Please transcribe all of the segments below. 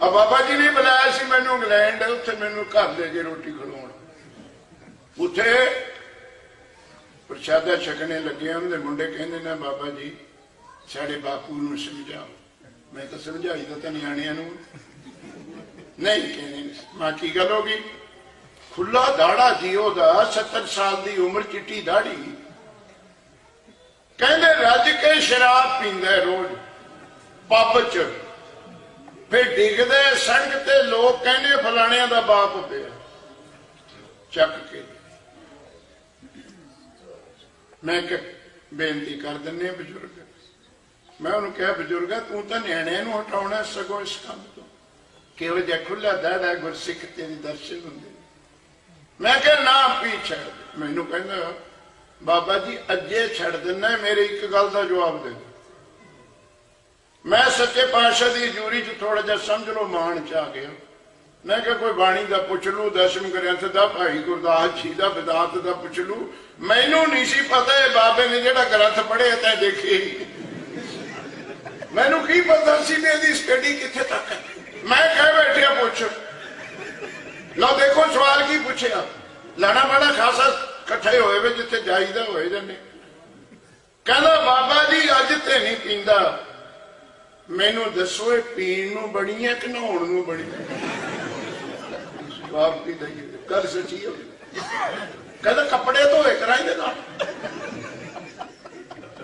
ਆ ਬਾਬਾ ਜੀ ਨੇ ਬੁਲਾਇਆ ਸੀ ਮੈਨੂੰ ਇੰਗਲੈਂਡ, ਉੱਥੇ ਮੈਨੂੰ ਘਰ ਦੇ ਜੇ ਰੋਟੀ ਖਵਾਉਣ। ਉੱਥੇ ਪ੍ਰਸ਼ਾਦਾ ਛਕਣੇ ਲੱਗੇ ਉਹਨਾਂ ਮੁੰਡੇ ਕਹਿੰਦੇ ਨੇ, ਬਾਬਾ ਜੀ, ਸਾਡੇ ਬਾਪੂ ਨੂੰ ਸਮਝਾਓ। ਮੈਂ ਤਾਂ ਸਮਝਾਈ ਤਾਂ ਨਿਆਣਿਆਂ ਨੂੰ। ਨਹੀਂ ਕਹਿੰਦੇ ਮਾਂ, ਕੀ ਗੱਲ ਹੋ ਗਈ? ਖੁੱਲਾ ਦਾੜਾ ਜੀਓ ਉਹਦਾ 70 ਸਾਲ ਦੀ ਉਮਰ, ਚਿੱਟੀ ਦਾੜੀ ਕਹਿੰਦੇ, ਰੱਜ ਕੇ ਸ਼ਰਾਬ ਪੀਂਦਾ ਰੋਜ਼, ਪੱਬ ਚ। ਫਿਰ ਡਿੱਗਦੇ ਸੜਕ ਤੇ ਲੋਕ ਕਹਿੰਦੇ ਫਲਾਣਿਆਂ ਦਾ ਬਾਪ ਪਿਆ। ਚੱਕ ਕੇ। ਮੈਂ ਕਿ ਬੇਨਤੀ ਕਰ ਦਿੰਨੇ ਬਜ਼ੁਰਗ। ਮੈਂ ਉਹਨੂੰ ਕਿਹਾ, ਬਜ਼ੁਰਗਾ, ਤੂੰ ਤਾਂ ਨਿਆਣਿਆਂ ਨੂੰ ਹਟਾਉਣਾ ਸਗੋਂ ਇਸ ਕੰਮ ਤੋਂ। ਕਿਹੋ ਜਿਹਾ ਖੁੱਲਾ ਦਾੜਾ ਗੁਰਸਿੱਖ ਤੇਰੀ ਦਰਸ਼ਨ ਹੁੰਦੇ ਮੈਂ ਕਿਹਾ, ਨਾ ਪੀ ਛੱਡ। ਮੈਨੂੰ ਕਹਿੰਦਾ, ਬਾਬਾ ਜੀ ਅੱਜੇ ਛੱਡ ਦਿੰਨਾ ਮੇਰੀ ਇੱਕ ਗੱਲ ਦਾ ਜਵਾਬ ਦੇ ਮੈਂ ਸੱਚੇ ਪਾਤਸ਼ਾਹ ਦੀ ਜੂਰੀ ਚ ਥੋੜਾ ਜਿਹਾ ਸਮਝ ਲਓ, ਮਾਣ ਚ ਆ ਗਿਆ। ਮੈਂ ਕਿਹਾ, ਕੋਈ ਬਾਣੀ ਦਾ ਪੁੱਛ ਲੂ ਦਸ਼ਮ ਗ੍ਰੰਥ ਦਾ, ਭਾਈ ਗੁਰਦਾਸ ਜੀ ਦਾ ਵਿਦਾਤ ਦਾ ਪੁੱਛ ਲੂ ਮੈਨੂੰ ਨਹੀਂ ਸੀ ਪਤਾ ਇਹ ਬਾਬੇ ਨੇ ਜਿਹੜਾ ਗ੍ਰੰਥ ਪੜ੍ਹਿਆ ਤੈਂ ਦੇਖੇ ਮੈਨੂੰ ਕੀ ਪਤਾ ਸੀ ਵੀ ਇਹਦੀ ਸਟੱਡੀ ਕਿੱਥੇ ਤੱਕ ਹੈ? ਮੈਂ ਕਹਿ ਬੈਠਿਆ, ਪੁੱਛ। ਲਓ ਦੇਖੋ, ਸਵਾਲ ਕੀ ਪੁੱਛਿਆ? ਲਾਣਾ ਬਾਣਾ ਖਾਸਾ ਇਕੱਠੇ ਹੋਏ ਵੇ, ਜਿੱਥੇ ਜਾਈਦਾ ਹੋਏ ਜਾਂਦੇ। ਕਹਿੰਦਾ, ਬਾਬਾ ਜੀ, ਅੱਜ ਤੇ ਨਹੀਂ ਪੀਂਦਾ। ਮੈਨੂੰ ਦੱਸੋ ਇਹ ਪੀਣ ਨੂੰ ਬਣੀ ਹੈ ਕਿ ਨਹਾਉਣ ਨੂੰ ਬਣੀ ਜਵਾਬ ਕੀ ਦਈਏ ਗੱਲ ਸੱਚੀ ਹੋ। ਕਹਿੰਦਾ ਕੱਪੜੇ ਧੋਏ ਕਰਾਂ ਇਹਦੇ ਨਾਲ।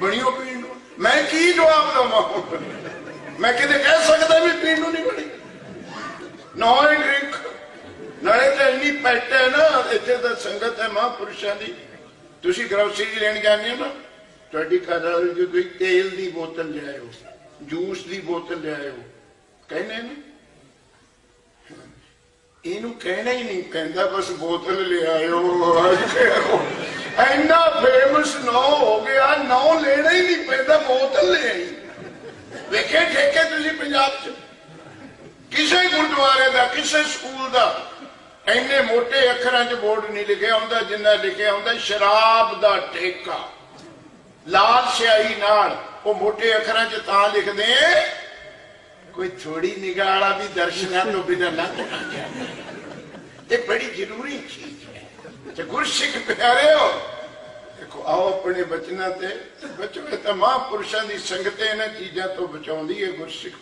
ਬਣੀ ਪੀਣ ਨੂੰ। ਮੈਂ ਕੀ ਜਵਾਬ ਦਵਾਂ ਮੈਂ ਕਿਤੇ ਕਹਿ ਸਕਦਾ ਵੀ ਪੀਣ ਨੂੰ ਨਹੀਂ ਬਣੀ। ਨੋ ਡਰਿੰਕ ਨਾਲੇ ਤਾਂ ਇੰਨੀ ਪੈਟ ਹੈ ਨਾ, ਇੱਥੇ ਤਾਂ ਸੰਗਤ ਹੈ ਮਹਾਂਪੁਰਸ਼ਾਂ ਦੀ। ਤੁਸੀਂ ਗਰੋਸਰੀ ਲੈਣ ਜਾਂਦੇ ਹੋ ਨਾ, ਤੁਹਾਡੀ ਘਰ ਵਾਲੀ ਜੋ ਕੋਈ ਤੇਲ ਦੀ ਬੋਤਲ ਲਿਆਇਓ ਜੂਸ ਦੀ ਬੋਤਲ ਲਿਆਇਓ ਕਹਿੰਦੇ ਨੇ? ਇਹਨੂੰ ਕਹਿਣਾ ਹੀ ਨਹੀਂ, ਕਹਿੰਦਾ ਬਸ ਬੋਤਲ ਲਿਆਇਓ ਇੰਨਾ ਫੇਮਸ ਨਾ ਹੋ ਗਿਆ ਨਾ ਲੈਣਾ ਹੀ ਨਹੀਂ ਪੈਂਦਾ, ਬੋਤਲ ਲੈ ਆਈ। ਵੇਖੇ ਠੇਕੇ ਤੁਸੀਂ ਪੰਜਾਬ 'ਚ? ਕਿਸੇ ਗੁਰਦੁਆਰੇ ਦਾ, ਕਿਸੇ ਸਕੂਲ ਦਾ ਇੰਨੇ ਮੋਟੇ ਅੱਖਰਾਂ 'ਚ ਬੋਰਡ ਨਹੀਂ ਲਿਖਿਆ ਹੁੰਦਾ, ਜਿੰਨਾ ਲਿਖਿਆ ਹੁੰਦਾ ਸ਼ਰਾਬ ਦਾ ਠੇਕਾ। ਲਾਲ ਸਿਆਹੀ ਨਾਲ ਉਹ ਮੋٹے ਅੱਖਰਾਂ 'ਚ ਤਾਂ ਲਿਖਦੇ ਕੋਈ ਥੋੜੀ ਨਿਗਾਹ ਵਾਲਾ ਵੀ ਦਰਸ਼ਨਾਂ ਤੋਂ ਬਿਨਾਂ ਲੰਘ ਨਾ ਜਾਵੇ ਇਹ ਬੜੀ ਜ਼ਰੂਰੀ ਚੀਜ਼ ਹੈ। ਤੇ ਗੁਰਸਿੱਖ ਪਿਆਰਿਓ, ਦੇਖੋ, ਆਓ ਆਪਣੇ ਬਚਨਾਂ ਤੇ। ਬਚੋ ਇਹ ਤਾਂ ਮਹਾਂਪੁਰਸ਼ਾਂ ਦੀ ਸੰਗਤ ਇਹਨਾਂ ਚੀਜ਼ਾਂ ਤੋਂ ਬਚਾਉਂਦੀ ਹੈ ਗੁਰਸਿੱਖ